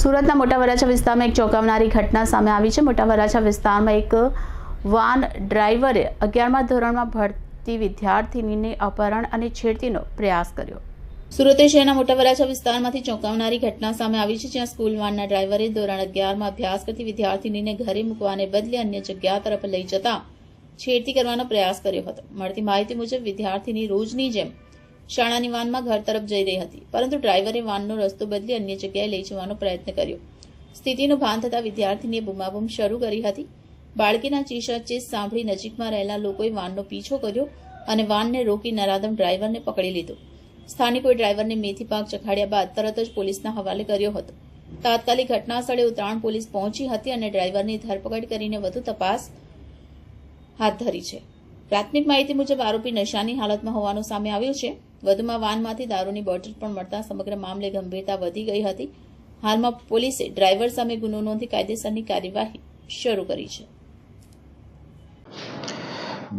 સુરતના મોટા વરાછા વિસ્તારમાં એક ચોંકાવનારી ઘટના સામે આવી છે. મોટા વરાછા વિસ્તારમાં એક વાન ડ્રાઈવરે અગિયારમા ધોરણમાં ભણતી વિદ્યાર્થીનીને અપહરણ અને છેડતીનો પ્રયાસ કર્યો. સુરત શહેરના મોટા વરાછા વિસ્તારમાંથી ચોંકાવનારી ઘટના સામે આવી છે, જ્યાં સ્કૂલ વાનના ડ્રાઈવરે ધોરણ અગિયારમાં અભ્યાસ કરતી વિદ્યાર્થીનીને ઘરે મૂકવાને બદલે અન્ય જગ્યા તરફ લઈ જતા છેડતી કરવાનો પ્રયાસ કર્યો હતો. મળતી માહિતી મુજબ, વિદ્યાર્થીની રોજની જેમ શાળાની વાનમાં ઘર તરફ જઈ રહી હતી, પરંતુ ડ્રાઈવરે વાનનો રસ્તો બદલી અન્ય જગ્યાએ લઈ જવાનો પ્રયત્ન કર્યો. સ્થિતિનું ભાન થતાં વિદ્યાર્થીનીએ બૂમાબૂમ શરૂ કરી હતી. બાળકીના ચીસાચીસ સાંભળી નજીકમાં રહેલા લોકોએ વાનનો પીછો કર્યો અને વાનને રોકી નરાધમ ડ્રાઈવરને પકડી લીધો. સ્થાનિકોએ ડ્રાઈવરને મેથી પાક ચખાડ્યા બાદ તરત જ પોલીસના હવાલે કર્યો હતો. તાત્કાલિક ઘટના સ્થળે ઉત્તરાયણ પોલીસ પહોંચી હતી અને ડ્રાઈવરની ધરપકડ કરીને વધુ તપાસ હાથ ધરી છે. પ્રાથમિક માહિતી મુજબ આરોપી નશાની હાલતમાં હોવાનું સામે આવ્યું છે. વધુમાં વાનમાંથી દારૂની બોટલ પણ મળતા સમગ્ર મામલે ગંભીરતા વધી ગઈ હતી. હાલમાં પોલીસે ડ્રાઈવર સામે ગુનો નોંધી કાયદેસરની કાર્યવાહી શરૂ કરી છે.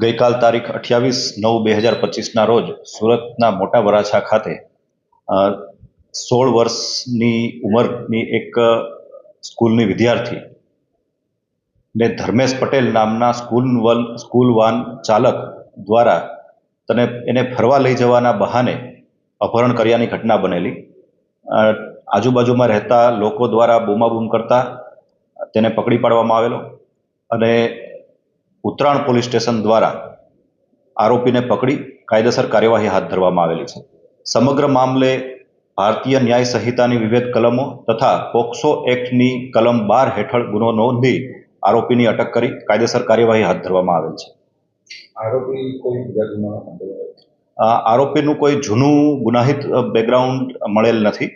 ગઈકાલ તારીખ અઠ્યાવીસ નવ બે હજાર પચીસના રોજ સુરતના મોટા વરાછા ખાતે સોળ વર્ષની ઉંમરની એક સ્કૂલની વિદ્યાર્થી ને ધર્મેશ પટેલ નામના સ્કૂલ વન સ્કૂલ વાન ચાલક દ્વારા તને એને ફરવા લઈ જવાના બહાને અપહરણ કર્યાની ઘટના બનેલી. આજુબાજુમાં રહેતા લોકો દ્વારા બૂમાબૂમ કરતા તેને પકડી પાડવામાં આવેલો અને ઉત્તરાયણ પોલીસ સ્ટેશન દ્વારા આરોપીને પકડી કાયદેસર કાર્યવાહી હાથ ધરવામાં આવેલી છે. સમગ્ર મામલે ભારતીય ન્યાય સંહિતાની વિવિધ કલમો તથા પોક્સો એક્ટની કલમ બાર હેઠળ ગુનો નોંધી આરોપીની અટક કરી કાયદેસર કાર્યવાહી હાથ ધરવામાં આવેલ છે. આરોપી કોઈ આ આરોપીનું કોઈ જૂનું ગુનાહિત બેકગ્રાઉન્ડ મળેલ નથી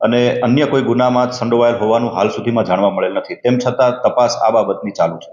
અને અન્ય કોઈ ગુનામાં સંડોવાયેલ હોવાનું હાલ સુધીમાં જાણવા મળેલ નથી. તેમ છતાં તપાસ આ બાબતની ચાલુ છે.